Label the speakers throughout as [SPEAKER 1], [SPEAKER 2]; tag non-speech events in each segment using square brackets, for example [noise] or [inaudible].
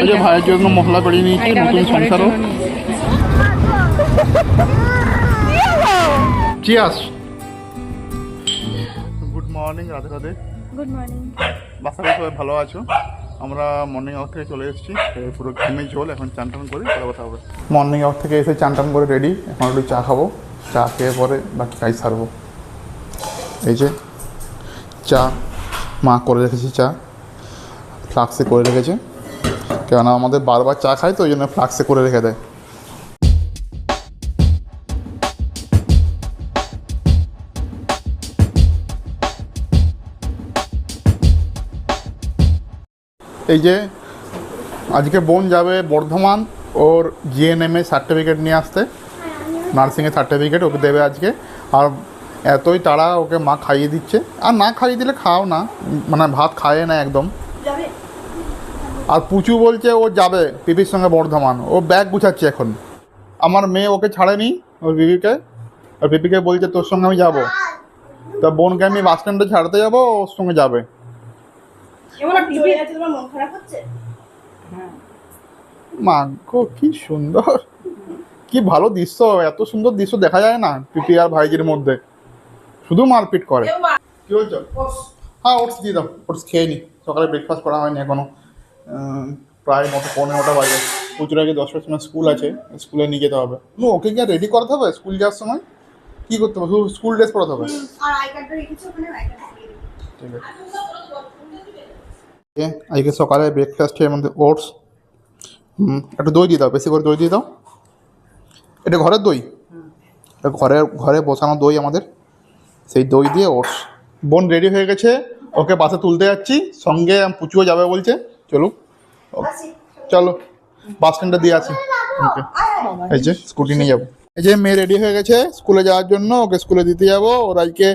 [SPEAKER 1] এই যে ভাইয়ের জন্য মশলা করে নিয়েছি নতুন সংসারও। চিয়াস good morning Radhe Radhe.
[SPEAKER 2] Good morning
[SPEAKER 1] বাসায় সবাই ভালো আছো? আমরা মর্নিং ওয়াক থেকে চলে এসেছি পুরো ঘুমে ঝোল এখন চান টান করি পরে কথা হবে। মর্নিং ওয়াক থেকে এসে চান টান করে রেডি এখন একটু চা খাব চা খেয়ে পরে বাকি কাজ সারবো। এই যে চা মা করে রেখেছি চা ফ্লাক্সে করে রেখেছে। কেননা আমাদের বারবার চা খাই তো ওই জন্য ফ্লাক্সে করে রেখে দেয়। এই যে আজকে বোন যাবে বর্ধমান, ওর জিএনএমএ সার্টিফিকেট নিয়ে আসতে। নার্সিংয়ের সার্টিফিকেট ওকে দেবে আজকে। আর এতই তারা ওকে মা খাইয়ে দিচ্ছে। আর না খাইয়ে দিলে খাও না মানে ভাত খায় না একদম। আর পুচু বলছে ও যাবে পিপির সঙ্গে বর্ধমান। ও ব্যাগ গুছাচ্ছে এখন। আমার মেয়ে ওকে ছাড়েনি ওর বিবিকে আর পিপিকে বলছে তোর সঙ্গে আমি যাব। তা বোনকে আমি বাস স্ট্যান্ডে ছাড়তে যাব ওর সঙ্গে যাবে।
[SPEAKER 3] চলে যাচ্ছে তোমার মন খারাপ হচ্ছে?
[SPEAKER 1] মাগো কি সুন্দর। কি ভালো দৃশ্য এত সুন্দর দৃশ্য দেখা যায় না পিপি আর ভাইজির মধ্যে। শুধু মারপিট করে। কি বলছো? হ্যাঁ ওটস দিয়ে দাও ওটস খেয়ে নি। সকালে ব্রেকফাস্ট করা হয়নি এখনও। প্রায় মতো পনেরোটা বাজে। প্রচুর আগে দশটার সময় স্কুল আছে স্কুলে নিয়ে যেতে হবে। নো ওকে কি রেডি করাতে হবে? স্কুল যাওয়ার সময়? কি করতে হবে? শুধু স্কুল ড্রেস পরাতে হবে? ঠিক আছে। আজকে সকালে ব্রেকফাস্টের মধ্যে ওটস একটু দই দিয়ে দাও বেশি করে দই দিয়ে দাও। এটা ঘরের দই? এটা ঘরে ঘরে বসানো দই আমাদের। সেই দই দিয়ে ওটস বোন রেডি হয়ে গেছে ওকে বাসে তুলতে যাচ্ছি। সঙ্গে পুচুও যাবে বলছে। চলুক। ও, চলো বাস স্ট্যান্ডে দিয়ে আসি। ওকে এই যে স্কুটি নিয়ে যাব। এই যে মেয়ে রেডি হয়ে গেছে স্কুলে যাওয়ার জন্য ওকে স্কুলে দিতে যাব। ওর আজকে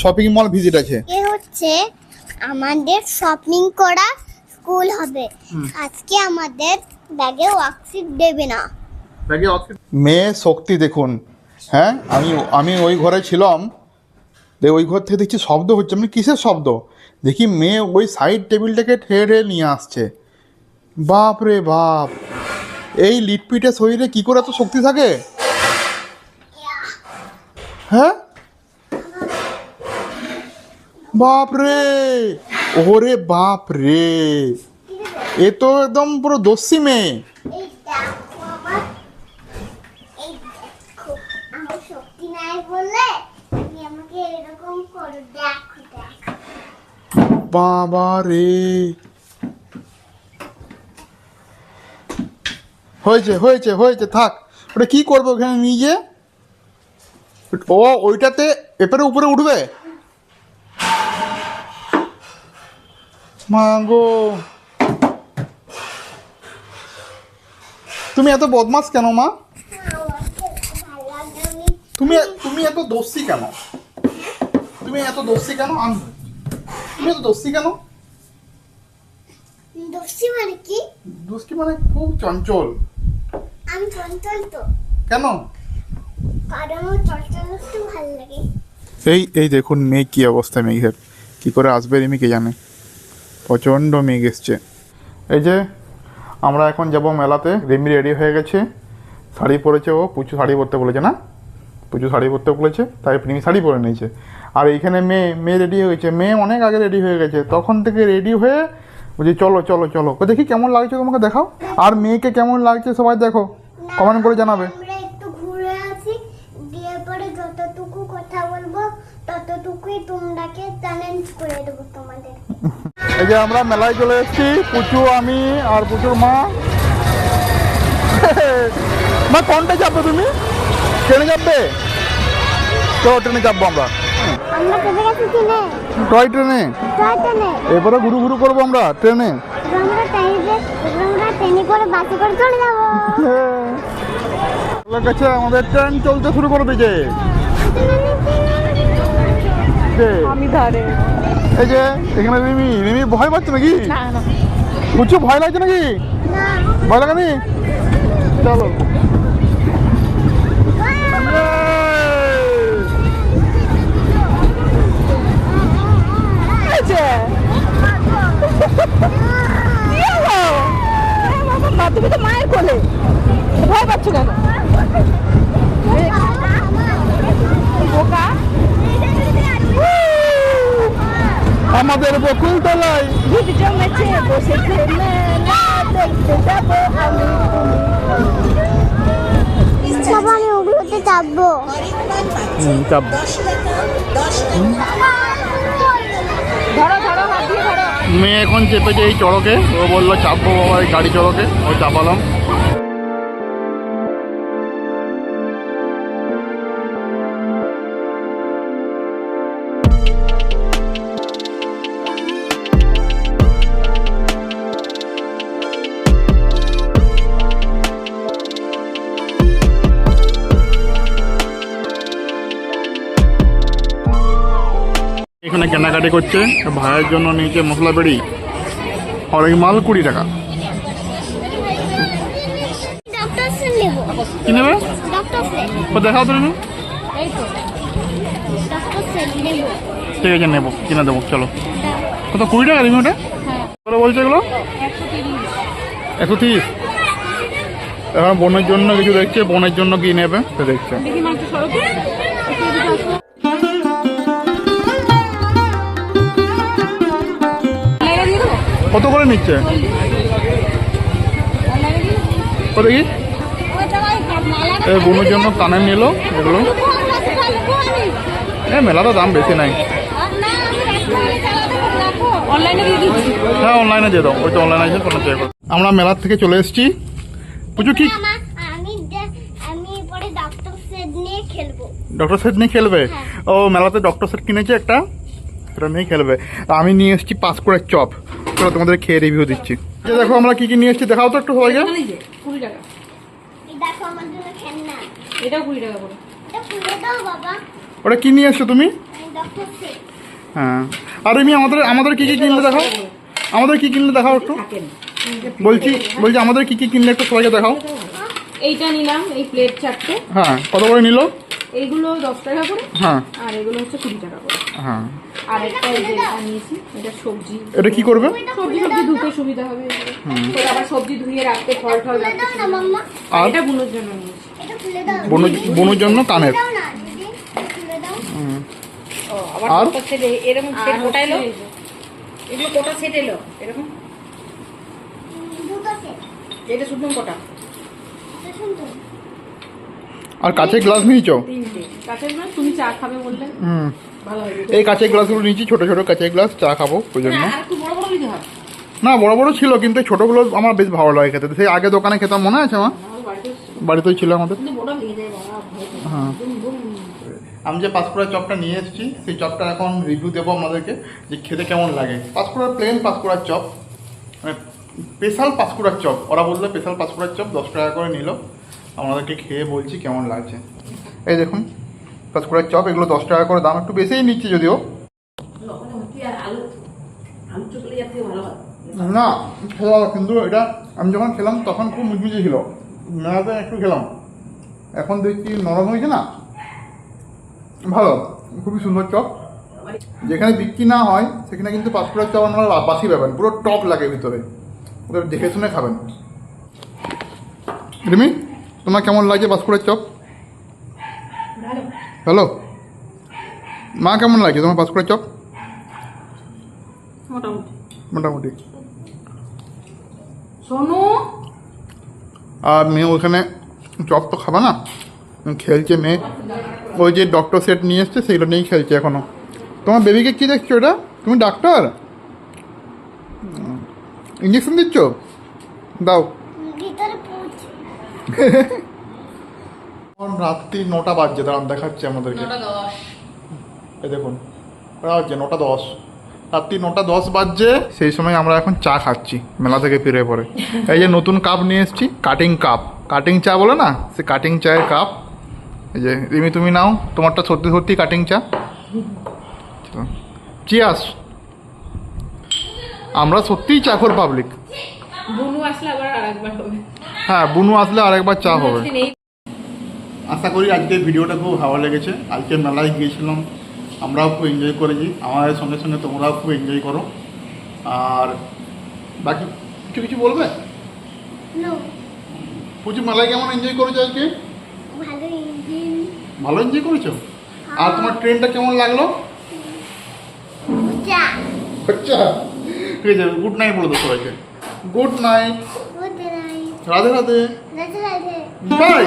[SPEAKER 1] শপিং মল ভিজিট আছে।
[SPEAKER 4] এ হচ্ছে আমাদের শপিং করা স্কুল হবে। আজকে আমাদের ব্যাগে ওয়ার্কশিট দেবে না।
[SPEAKER 1] মেয়ে শক্তি দেখুন। হ্যাঁ আমি আমি ওই ঘরে ছিলাম। দে, ওই ঘর থেকে দেখছি শব্দ হচ্ছে মানে কিসের শব্দ? দেখি মেয়ে ওই সাইড টেবিলটাকে ঠেয়ে ঠেয়ে নিয়ে আসছে। বাপ রে বাপ। এই লিটপিটে শরীরে কি করে এত শক্তি থাকে? হ্যাঁ? বাপ রে! ওরে বাপ রে! এ তো একদম পুরো দস্যি মেয়ে
[SPEAKER 4] এই দেখো আমার এই দেখো আমার শক্তি নাই বলে তুমি আমাকে এরকম করো দেখো দেখো
[SPEAKER 1] বাবা রে। হয়েছে হয়েছে হয়েছে থাক। ওটা কি করব ওখানে নিয়ে ও ওইটাতে এপারে উপরে উঠবে? মা গো। তুমি এত বদমাস কেন মা? তুমি তুমি এত দোষী কেন? তুমি এত দোষী কেন? আম- তুমি এত দোষী কেন?
[SPEAKER 4] দোষী মানে কি?
[SPEAKER 1] দুষ্টি মানে খুব চঞ্চল।
[SPEAKER 4] আমি চঞ্চল তো।
[SPEAKER 1] কেন?
[SPEAKER 4] কারণ চঞ্চল একটু ভালো লাগে।
[SPEAKER 1] এই এই দেখুন মেঘ কী অবস্থা মেঘের। কী করে আসবে রিমি কে জানে? প্রচণ্ড মেঘ এসছে। এই যে আমরা এখন যাব মেলাতে। রিমি রেডি হয়ে গেছে। শাড়ি পরেছে ও পুচু শাড়ি পরতে বলেছে না? পুচু শাড়ি পরতে বলেছে তাই রিমি শাড়ি পরে নিয়েছে। আর এইখানে মেয়ে মেয়ে রেডি হয়ে গেছে মেয়ে অনেক আগে রেডি হয়ে গেছে তখন থেকে রেডি হয়ে বলছি চলো চলো চলো। দেখি কেমন লাগছে তোমাকে দেখাও। আর মেয়েকে কেমন লাগছে সবাই দেখো কমেন্ট করে জানাবে।
[SPEAKER 4] আমরা একটু ঘুরে আসি দিয়ে পরে যতটুকু কথা বলব ততটুকুই তোমরাকে চ্যালেঞ্জ করে দেবো তোমাদের।
[SPEAKER 1] এই যে আমরা মেলায় চলে এসেছি পুচু আমি আর পুচুর মা। [laughs] মা কোনটা চাপবে তুমি? ট্রেনে চাপবে তো ট্রেনে চাপবো আমরা? টয় ট্রেনে? এবারে ঘুরু ঘুরু করব আমরা ট্রেনে?
[SPEAKER 4] আমরা ট্রেনে আমরা ট্রেনে করে বাসে করে চলে যাব।
[SPEAKER 1] কাছে আমাদের ট্রেন চলতে শুরু করে দিয়েছে। এই যে এখানে রিমি রিমি ভয় পাচ্ছে নাকি?
[SPEAKER 2] না না।
[SPEAKER 1] পুচু ভয় লাগছে নাকি?
[SPEAKER 4] না।
[SPEAKER 1] ভয় লাগে নি চলো
[SPEAKER 2] হয়েছে
[SPEAKER 1] বকুল তলায়
[SPEAKER 3] ভিড় জমেছে বসেছে। মেলা দেখতে যাব আমি
[SPEAKER 4] বাবা আমি ওগুলোতে চাপবো
[SPEAKER 1] চাপ
[SPEAKER 3] ধরো ধরো হাত দিয়ে ধরো।
[SPEAKER 1] মেয়ে এখন চেপেছে এই চড়কে ও বলল চাপবো বাবা এই গাড়ি চড়কে। ও চাপালাম। এখানে কেনাকাটি করছে। ভাইয়ের জন্য নিয়েছে মশলা বেড়ি হরেক মাল কুড়ি টাকা। কি নেবে? দেখাও
[SPEAKER 4] তো
[SPEAKER 1] ঠিক আছে নেব কিনে দেবো চলো। কত কুড়ি টাকা তুমি ওটা? কত বলছে এগুলো? একশো তিরিশ। এখন বোনের জন্য কিছু দেখছে বোনের জন্য কি নেবে সে দেখছে। কত করে নিচ্ছে? কত কি? বোনের জন্য কানের নিল এগুলো। এ মেলাটা দাম বেশি নাই। হ্যাঁ অনলাইনে দিয়ে দাও। ওইটা অনলাইনে আছে কোনো চেক আমরা মেলার থেকে চলে এসেছি। পুজো কি
[SPEAKER 4] ডক্টর সেট নিয়ে খেলব।
[SPEAKER 1] খেলবে? ও মেলাতে ডক্টর সেট কিনেছে একটা? সেটা নিয়ে খেলবে। আমি নিয়ে এসেছি পাঁচকুড়ের চপ। চলো তোমাদের খেয়ে রিভিউ দিচ্ছি। এই দেখো আমরা কি কি নিয়ে এসেছি দেখাও তো একটু সবাইকে।
[SPEAKER 3] যে
[SPEAKER 1] ওটা কি নিয়ে এসছো তুমি? হ্যাঁ। আর এমনি আমাদের আমাদের কি কি কিনলে দেখাও? আমাদের কি কিনলে দেখাও একটু। বলছি বলছি আমাদের কি কি কিনলে একটু সবাইকে দেখাও।
[SPEAKER 3] এইটা নিলাম এই প্লেট চারটে।
[SPEAKER 1] হ্যাঁ কত করে নিল?
[SPEAKER 3] এইগুলো দশ টাকা করে।
[SPEAKER 1] হ্যাঁ।
[SPEAKER 3] আর এগুলো হচ্ছে কুড়ি টাকা করে।
[SPEAKER 1] হ্যাঁ।
[SPEAKER 3] আর একটা এটা নিয়েছি এটা সবজি।
[SPEAKER 1] এটা কি করবে?
[SPEAKER 3] সবজি সবজি ধুতে সুবিধা হবে। তো আবার সবজি ধুয়ে রাখতে ফল টল রাখতে
[SPEAKER 1] আর?
[SPEAKER 3] এটা বুনোর জন্য নিয়েছি।
[SPEAKER 1] বনুর জন্য কানের।
[SPEAKER 4] দাও না দিদি খুলে দাও।
[SPEAKER 3] ও আবার
[SPEAKER 1] আর?
[SPEAKER 3] কোটা এরকম সেট কোটা এলো? এগুলো কোটা সেট এলো এরকম? এটা শুধু কোটা।
[SPEAKER 1] আর কাঁচের গ্লাস নিয়েছো?
[SPEAKER 3] তিনটে। কাঁচের গ্লাস তুমি চা খাবে বললে।
[SPEAKER 1] হুম। এই কাঁচের গ্লাসগুলো নিয়েছি ছোট ছোট কাঁচের গ্লাস চা খাব ওই জন্য।
[SPEAKER 3] না বড় বড়
[SPEAKER 1] ছিল কিন্তু ছোটগুলো আমার বেশ ভালো লাগে খেতে। সেই আগে দোকানে খেতাম মনে আছে আমার?
[SPEAKER 3] আমার বাড়িতে
[SPEAKER 1] বাড়িতেই ছিল আমাদের। হ্যাঁ। আমি যে পাঁচকুড়া চপটা নিয়ে এসেছি সেই চপটা এখন রিভিউ দেবো আপনাদেরকে যে খেতে কেমন লাগে। পাঁচকুড়ার প্লেন পাঁচকুড়ার চপ মানে স্পেশাল পাঁচকুড়ার চপ। ওরা বলল স্পেশাল পাঁচকুড়ার চপ দশ টাকা করে নিল। আমাদেরকে খেয়ে বলছি কেমন লাগছে। এই দেখুন। পাঁচকুড়ার চপ এগুলো দশ টাকা করে, দাম একটু বেশিই নিচ্ছে যদিও। না খেলাম কিন্তু এটা আমি যখন খেলাম তখন খুব মুচমুচে ছিল। মেলাতে একটু খেলাম। এখন দেখছি নরম হয়েছে না? ভালো, খুবই সুন্দর চপ যেখানে বিক্রি না হয়, সেখানে কিন্তু পাঁচকুড়ার চপ আপনারা বাসি পাবেন, পুরো টপ লাগে ভিতরে। ওদের দেখে শুনে খাবেন। রিমি, তোমার কেমন লাগছে পাঁচকুড়ার চপ হ্যালো। মা কেমন লাগছে তোমার পাঁচকুড়ার চপ
[SPEAKER 3] মোটামুটি।
[SPEAKER 1] মোটামুটি।
[SPEAKER 3] সোনু?
[SPEAKER 1] আর মেয়ে ওখানে চপ তো খাবে না? খেলছে মেয়ে। ওই যে ডক্টর সেট নিয়ে এসছে সেগুলো নিয়েই খেলছে এখনও। তোমার বেবিকে কি দেখছ এটা? তুমি ডাক্তার? ইঞ্জেকশন দিচ্ছ? দাও। [laughs] এখন রাত্রি নটা বাজছে দাঁড়ান দেখাচ্ছে আমাদেরকে। এই দেখুন ওরা হচ্ছে নটা দশ। রাত্রি নটা দশ বাজছে সেই সময় আমরা এখন চা খাচ্ছি মেলা থেকে ফিরে পরে। এই যে নতুন কাপ নিয়ে এসেছি কাটিং কাপ। কাটিং চা বলে না সে কাটিং চায়ের কাপ। এই যে রিমি তুমি নাও তোমারটা সত্যি সত্যি কাটিং চা। চিয়াস আমরা সত্যিই চাকর পাবলিক
[SPEAKER 3] বুনু আসলে আবার আরেকবার হবে।
[SPEAKER 1] হ্যাঁ বুনু আসলে আরেকবার চা হবে। আশা করি আজকে ভিডিওটা খুব ভালো লেগেছে। আজকে মেলায় গিয়েছিলাম আমরাও খুব এনজয় করেছি। আমাদের সঙ্গে সঙ্গে তোমরাও খুব এনজয় করো। আর বাকি কিছু কিছু বলবে? প্রচুর মেলায় কেমন এনজয় করেছ আজকে?
[SPEAKER 4] ভালো
[SPEAKER 1] এনজয় করেছ? আর তোমার ট্রেনটা কেমন লাগল? আচ্ছা। ঠিক আছে গুড নাইট বলে দাও সবাইকে। Good night Radhe Radhe.
[SPEAKER 4] Radhe Radhe.
[SPEAKER 1] Bye